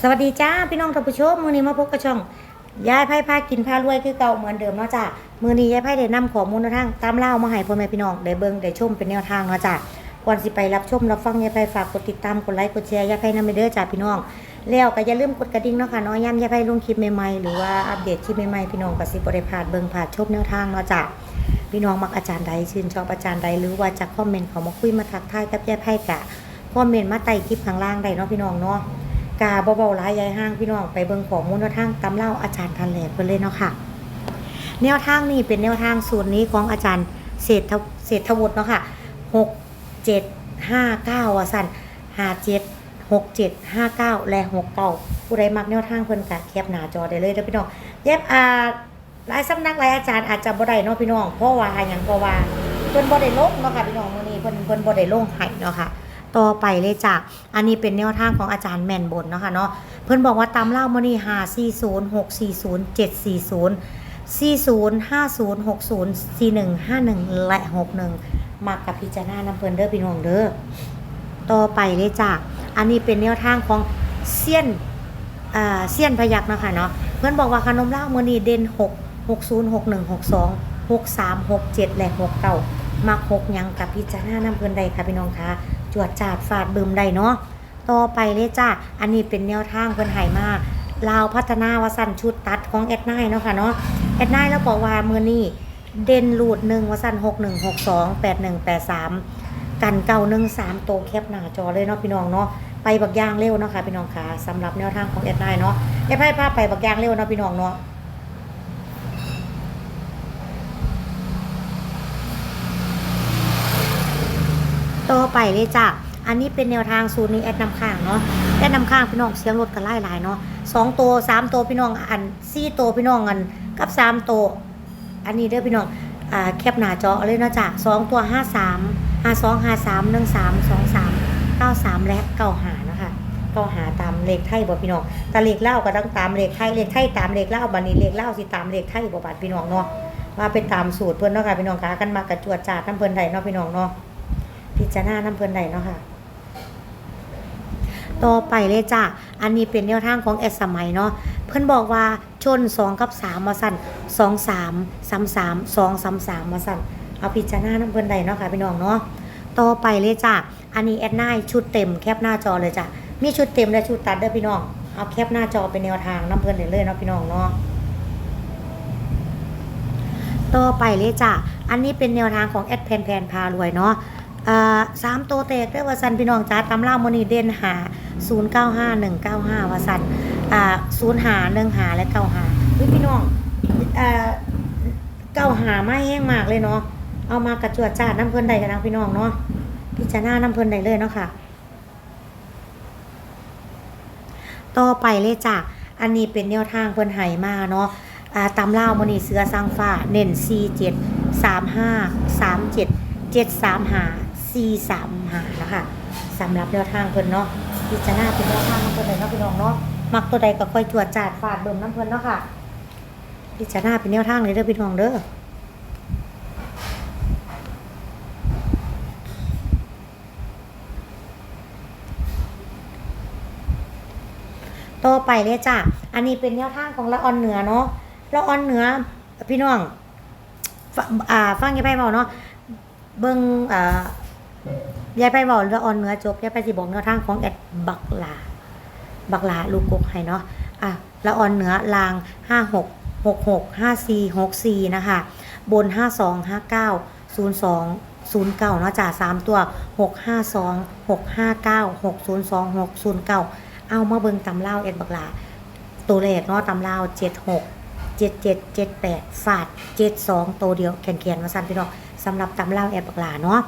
สวัสดีจ้าพี่น้องท่านผู้ชมมือนี้มาพบกับช่องยายไพ่พากินพารวยคือเก่าเหมือนเดิมเนาะจ้ามือนี้ยายไพ่ได้นำข้อมูลทางตามเล่ามาให้พ่อแม่พี่น้องได้เบิ่งได้ชมเป็นแนวทางเนาะจ้าก่อนสิไปรับชมรับฟังยายไพ่ฝากกดติดตามกดไลค์กดแชร์ยายไพ่นำไปเด้อจ้าพี่น้อง แล้วก็อย่าลืมกดกระดิ่งเนาะค่ะนาะย้ำยายไพ่ลงคลิปใหม่ๆหรือว่าอัปเดตคลิปใหม่ๆพี่น้องก็สิบ่ได้พลาดเบิ่งพลาดชมแนวทางเนาะจ้าพี่น้องมักอาจารย์ใดชื่นชอบอาจารย์ใดหรือว่าจะคอมเมนต์เขามาคุยมาทักทายกับยายไพ่กะคอมเมนต์มาใต้คลิปข้างล่างได้เนาะพี่น้องเนาะ กาเบาๆร้ายยายห้างพี่น้องไปเบิ่งของมูลนวทางตำเล่าอาจารย์ทันแหลกเพิ่นเลยเนาะค่ะ แนวทางนี้เป็นแนวทางสูตรนี้ของอาจารย์เศรษฐเศรษฐวุฒิเนาะค่ะหกเจ็ดห้าเก้าว่าสั่นห้าเจ็ดหกเจ็ดห้าเก้าและหกเก้าผู้ใดมักแนวทางเพิ่นกะแคปหน้าจอได้เลยเด้อพี่น้องเย็บอ่าหลายสำนักหลายอาจารย์อาจจะบ่ได้เนาะพี่น้องเพราะว่าหยังเพราะว่าเพิ่นบ่ได้ลงเนาะค่ะพี่น้องมื้อนี้เพิ่นเพิ่นบ่ได้ลงให้เนาะค่ะ ต่อไปเลยจ้ะอันนี้เป็นแนวทางของอาจารย์แมนบนเนาะค่ะเนาะเพิ่อนบอกว่าตามเล่ามานี่5 4 0 6 4 0 7 4 0 40 50 60 41 51และ61มากับพิจารณานำเพิ่นเด้อพี่น้องเด้อต่อไปเลยจ้ะอันนี้เป็นแนวทางของเซียนอ่าเซียนพยักเนาะค่ะเนาะเพิ่อนบอกว่าขนมเล่ามือนี้เด่น6 60 61 62 63 67และ69มัก6หยังกับพิจารณานำเพิ่นได้ค่ะพี่น้องคะ จวดจาดฟาดบึมได้เนาะต่อไปเลยจ้าอันนี้เป็นแนวทางเพิ่นหายมาลาวพัฒนาวสันชุดตัดของแอดไนเนาะค่ะเนาะแอดไนแล้วบอกว่ามือนี้เด่นรูดหนึ่งวสันหกหนึ่งหกสองแปดหนึ่งแปดสามกันเก่าหนึ่งสามโตแคปหน้าจอเลยเนาะพี่น้องเนาะไปบักย่างเร็วเนาะค่ะพี่น้องค่ะสำหรับแนวทางของแอดไนเนาะแอดไพ่พาไปบักย่างเร็วเนาะพี่น้องเนาะ ต่อไปเลยจ้ะอันนี้เป็นแนวทางสูตรนี้แอดนำข้างเนาะแอดนำข้างพี่น้องเสียงรถกันไล่หลายเนาะสองตัวสามตัวพี่น้องอันสี่ตัวพี่น้องอันกับสามตัวอันนี้เด้อพี่น้องอ่าแคปหน้าจอเลยนะจ้ะสองตัวห้าสามห้าสองห้าสามหนึ่งสามสองสามเก้าสามและเก้าหานะคะเก้าหาตามเลขไทยบ่พี่น้องแต่เลขเล่าก็ต้องตามเลขไทยเลขไทยตามเลขเล่าบัดนี้เลขเล่าสิตามเลขไทยบ่บาดพี่น้องเนาะว่าเป็นตามสูตรเพิ่นเนาะค่ะพี่น้องคะกันมากระจวดจาดน้ำเพิ่นใดเนาะพี่น้องเนาะ พิจารณาน้ำเพลินใดเนาะค่ะต่อไปเลยจ้ะ อันนี้เป็นแนวทางของแอดสมัยเนาะ เพิ่อนบอกว่าชน 2 กับ 3 มาสั่น 2 3 3 3 2 3 3 มาสั่น เอาพิจารณาน้ำเพิ่นใดเนาะค่ะพี่น้องเนาะ ต่อไปเลยจ้ะ อันนี้แอดไนชุดเต็มแคปหน้าจอเลยจ้ะ มีชุดเต็มและชุดตัดเด้อพี่น้อง เอาแคปหน้าจอเป็นแนวทางน้ำเพิ่นได้เลยเนาะพี่น้องเนาะ ต่อไปเลยจ้ะ อันนี้เป็นแนวทางของแอดแพนแพนพารวยเนาะ สามตัวแตกเด้ว่าสันพี่น้องจ้าตำล่าโมนีเด่นหา 0 9 5 1 9 5 ว่าสันอ่า0หา1หาและ9หาเฮ้ยพี่น้องเก้าหาไม่แห้งมากเลยเนาะเอามากระจวดจาน้ำเพลินใดกันนะพี่น้องเนาะพิจารณาน้ำเพลินใดเลยเนาะค่ะ ต่อไปเลยจ้ะอันนี้เป็นแนวทางเพลินไห้มาเนาะตำเล่ามณีเสือสังฟ้าเน้น4 7 3 5 3 7 7 3 5 4 3 5นะคะสำหรับแนวทางเพิ่นเนาะพิจารณาเป็นแนวทางของเพิ่นเลยเนาะพี่น้องเนาะมักตัวใดก็ค่อยจวดจาดฟาดเบิ่มน้ำเพิ่นเนาะค่ะพิจารณาเป็นแนวทางเลยเด้อพี่น้องเด้อต่อไปเลยจ้ะ อันนี้เป็นแนวทางของละออนเหนือเนาะ ละออนเหนือพี่น้องฟอ่า ฟังยายไพ่เบาเนาะ เบิ่งอ่า ยายไพ่เบาละออนเนื้อจบยายไพ่สิบอกแนวทางของแอดบักลา บักลาลูกกกให้เนาะอะละออนเนื้อลางห้าหกหกหกห้าสี่หกสี่นะคะ บนห้าสองห้าเก้าศูนย์สองศูนย์เก้าเนาะจ้ะสามตัวหกห้าสองหกห้าเก้าหกศูนย์สองหกศูนย์เก้าเอามาเบิ่งตำเล่าเอ็ดบักลา ตัวเลขเนาะตำเล่าเจ็ดหกเจ็ดเจ็ดเจ็ดแปดฝาดเจ็ดสองตัวเดียวแขนแขนมาสั่นพี่น้องสำหรับตำเล่าเอ็ดบักลาเนาะ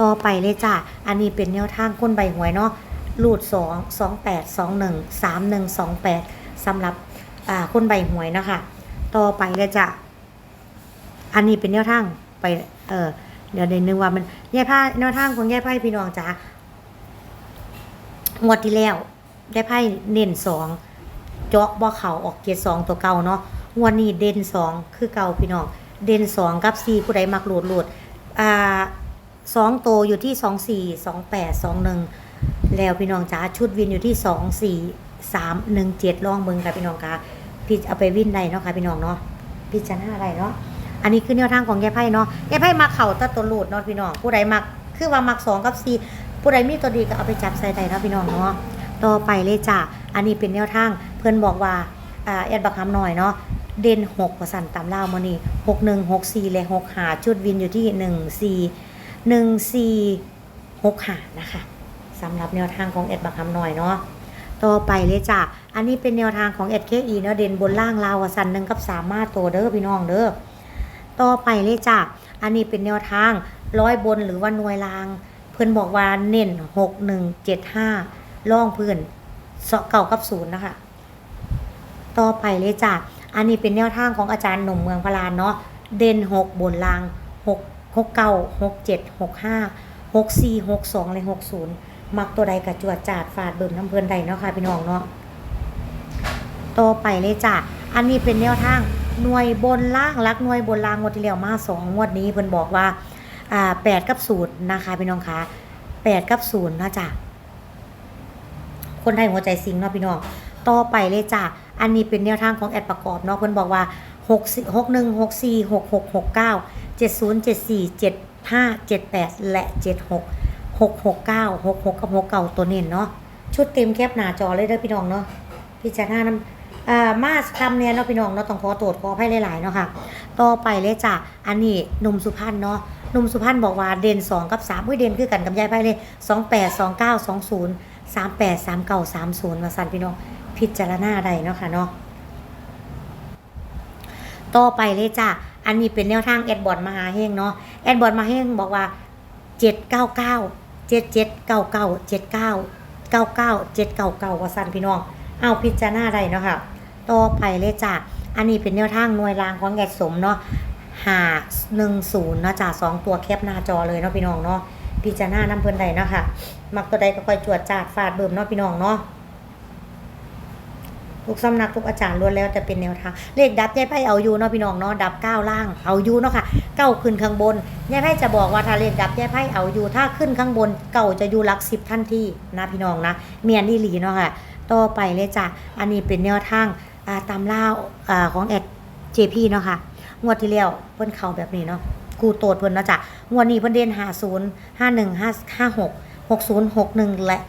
ต่อไปเลยจ้ะ อันนี้เป็นแนวทางก้นใบหวยเนาะรูดสองสองแปดสองหนึ่งสามหนึ่งสองแปดสำหรับอ่าก้นใบหวยนะคะ ต่อไปเลยจ้ะ อันนี้เป็นแนวทางไป เออเดี๋ยวเดี๋ยวนึงว่ามันแย่ผ้าแนวทางของแย่ไพ่พี่น้องจ้างวดที่แล้วแย่ไพ่เน้นสองเจาะบ่อเข่าออกเกียร์สองตัวเก่าเนาะงวดนี้เด่นสองคือเก่าพี่น้อง เด่นสองกับสี่ผู้ใดมักโหลดโหลดอ่า สองโตอยู่ที่สองสี่สองแปดสองหนึ่งแล้วพี่น้องจ้าชุดวินอยู่ที่สองสี่สามหนึ่งเจ็ดลองเบิ่งค่ะพี่น้องค่ะพี่เอาไปวิ่นได้เนาะค่ะพี่น้องเนาะพิจารณาอะไรเนาะอันนี้คือแนวทางของยายไพ่เนาะยายไพ่มาเข่าตะตัวหลุดเนาะพี่น้องผู้ใดมักคือว่ามักสองกับสี่ผู้ใดมีตัวดีก็เอาไปจับใส่ได้เนาะพี่น้องเนาะต่อไปเลยจ้ะอันนี้เป็นแนวทางเพื่อนบอกว่าอ่าแอดบักคำหน่อยเนาะเด่นหกประสันตามล่าวมานี่หกหนึ่งหกสี่และหกหาจุดวินอยู่ที่หนึ่งสี่ หนึ่งสี่หกหานะคะสำหรับแนวทางของแอดบักคำหน่อยเนาะต่อไปเลยจ้ะ อันนี้เป็นแนวทางของ SKE เคอีเนาะเด่นบนล่างลาวสันหนึ่งกับสามารถตัวเด้อพี่น้องเด้อต่อไปเลยจ้ะ อันนี้เป็นแนวทางร้อยบนหรือว่าหน่วยลาง เพื่อนบอกว่าเน้นหกหนึ่งเจ็ดห้าล่องเพื่อนเสาะเก่ากับศูนย์นะคะ ต่อไปเลยจ้ะ อันนี้เป็นแนวทางของอาจารย์หนุ่มเมืองพลานเนาะเด่นหกบนลาง หกเก้าหกเจ็ดหกห้าหกสี่หกสองเลยหกศูนย์มักตัวใดกับจวดจาดฟาดเบิ่มน้ำเพลินใดเนาะค่ะพี่น้องเนาะต่อไปเลยจ้ะอันนี้เป็นแนวทางหน่วยบนล่างรักหน่วยบนล่างงวดที่แล้วมาสองงวดนี้เพิ่นบอกว่าอ่าแปดกับศูนย์นะคะพี่น้องคะแปดกับศูนย์นะจ้ะคนไทยหัวใจสิงเนาะพี่น้องต่อไปเลยจ้ะอันนี้เป็นแนวทางของแอดประกอบเนาะเพิ่นบอกว่า 6 6 1 6 4 6 6 6 9 7 0 7 4 7 5 7 8 และ 76 6 6 9 6 6 กับ6เก่าตัวเน้นเนาะชุดเต็มแคปหน้าจอเลยเด้อพี่น้องเนาะพิจารณาน้ำอ่ามาคำเนี่ยเนาะพี่น้องเนาะต้องขอตรวจขอให้หลายๆเนาะค่ะ ต่อไปเลยจ้ะอันนี้หนุ่มสุพรรณเนาะหนุ่มสุพรรณบอกว่าเด่น2 กับ3อุ้ยเด่นคือกันกับยายไพ่เลย28 29 20 38 39 30มาสั่นพี่น้อง พิจารณาได้เนาะค่ะเนาะ ต่อไปเลยจ้ะ อันนี้เป็นแนวทางแอดบอร์ดมหาเฮงเนาะ แอดบอร์ดมหาเฮงบอกว่า 799 7799 79 99 799ว่าสั่นพี่น้อง เอาพิจารณาได้เนาะค่ะ ต่อไปเลยจ้ะ อันนี้เป็นแนวทางหน่วยรางของแอดสมเนาะหาหนึ่งศูนย์นะจ้ะสองตัวแคปหน้าจอเลยเนาะพี่น้องเนาะพิจารณาน้ำเพิ่นใดเนาะค่ะ มักตัวใดก็ค่อยจวดจาดฟาดเบิ่มเนาะพี่น้องเนาะ ทุกสำนักทุกอาจารย์ล้วนแล้วแต่เป็นแนวทางเลขดับยายไพ่เอาอยู่เนาะพี่น้องเนาะดับเก้าล่างเอาอยู่เนาะค่ะเก้าขึ้นข้างบนยายไพ่จะบอกว่าถ้าเลขดับยายไพ่เอาอยู่ถ้าขึ้นข้างบนเก่าจะอยู่หลักสิบทันทีนะพี่น้องนะเมียนอีหลีเนาะค่ะต่อไปเลยจ้ะอันนี้เป็นแนวทางตามล่าอของแอด JP เนาะค่ะงวดที่แล้วเพิ่นเข้าแบบนี้เนาะกูโตดเพิ่นเนาะจ้ะงวดนี้เพิ่นเด่น50 51 56 60 61และเอ่อหกหกศูนย์หกหนึ่งและ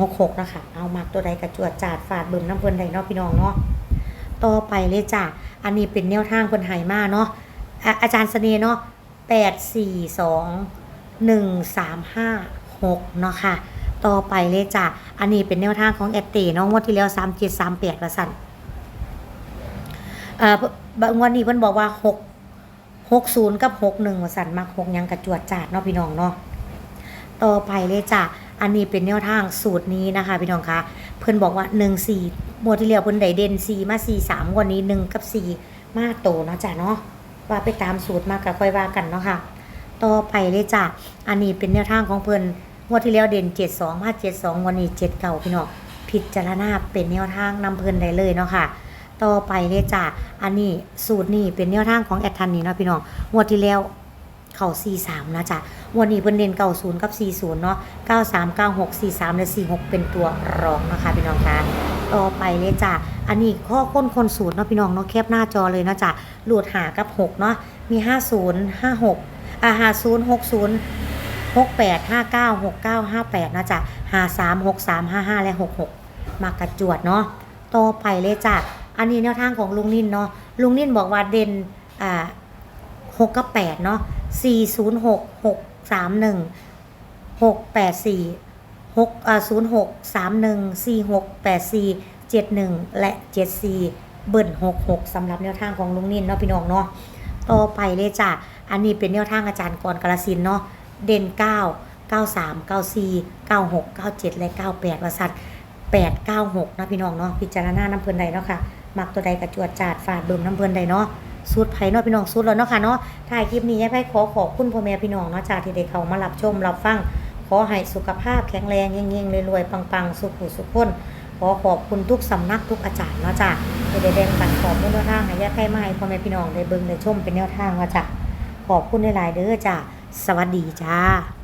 หกหกนะคะเอามักตัวใดกระจวดจาดฝาดเบิ่มน้ำเพิ่นใดเนาะพี่น้องเนาะต่อไปเลยจ้ะอันนี้เป็นแนวทางเพิ่นไหมาเนาะอาจารย์เสน่ห์เนาะแปดสี่สองหนึ่งสามห้าหกเนาะค่ะ ต่อไปเลยจ้ะอันนี้เป็นแนวทางของแอดเต้เนาะงวดที่แล้วสามเจ็ดสามแปดละสั่นเอ่องวดนี้เพิ่นบอกว่าหกหกศูนย์กับหกหนึ่งว่าสั่นมักหกยังกระจวดจาดเนาะพี่น้องเนาะต่อไปเลยจ้ะ อันนี้เป็นแนวทางสูตรนี้นะคะพี่น้องคะเพิ่อนบอกว่า1 4หมวดที่แล้วเพิ่นได้เด่น4มา4 3วันนี้1กับ4มาโตเนาะจ้ะเนาะว่าไปตามสูตรมาก็ค่อยว่ากันเนาะค่ะต่อไปเลยจ้ะอันนี้เป็นแนวทางของเพิ่นงวดที่แล้วเด่น 72มา72 วันนี้7เก่าพี่น้องพิจารณาเป็นแนวทางนำเพิ่นได้เลยเนาะค่ะต่อไปเลยจ้ะอันนี้สูตรนี้เป็นแนวทางของแอดทันนี่เนาะพี่น้องงวดที่แล้ว เข่า43 นะจ๊ะ วันนี้เพิ่นเน้น90กับ40 เนาะ93 96 43 และ 46 เป็นตัวรองนะคะพี่น้องคะต่อไปเลยจ้ะ อันนี้ข้อค้นคนสูตรเนาะพี่น้องเนาะแคปหน้าจอเลยนะจ้ะหลุดหากับ 6 เนาะ มี 50 56อ่า50 60 68 59 69 58 นะจ๊ะ53 63 55 และ 66 มากระจวดเนาะ ต่อไปเลยจ้ะ อันนี้แนวทางของลุงนิ่นเนาะ ลุงนิ่นบอกว่าเด่นอ่า หกกับแปดเนาะสี่ศูนย์หกหกสามหนึ่งหกแปดสี่หกอ่าศูนย์หกสามหนึ่งสี่หกแปดสี่เจ็ดหนึ่งและเจ็ดสี่เบิ่นหกหกสำหรับแนวทางของลุงนินเนาะพี่น้องเนาะต่อไปเลยจ้ะ อันนี้เป็นแนวทางอาจารย์กรกาลสินเนาะ เด่นเก้าเก้าสามเก้าสี่เก้าหกเก้าเจ็ดและเก้าแปดวสัตแปดเก้าหกนะพี่น้องเนาะ พิจารณาน้ำเพลินใดเนาะค่ะ มักตัวใดกระจวดจาดฝาดเบิ่มน้ำเพลินใดเนาะ สุดไผ่เนาะพี่น้องสุดแล้วเนาะค่ะเนาะถ่ายคลิปนี้ให้ไพ่ขอขอบคุณพ่อแม่พี่น้องเนาะจากที่ได้เข้ามารับชมรับฟัง ขอให้สุขภาพแข็งแรงเงี้ยงๆรวยๆปังๆ สุขุสุขพ้นขอขอบคุณทุกสำนักทุกอาจารย์เนาะจ้ะที่ได้แบ่งปันขอบคุณแนวทางให้ยาไข่มาให้พ่อแม่พี่น้องได้เบิ่งได้ชมเป็นแนวทางเนาะจ้ะขอบคุณหลายๆเด้อจ้ะสวัสดีจ้า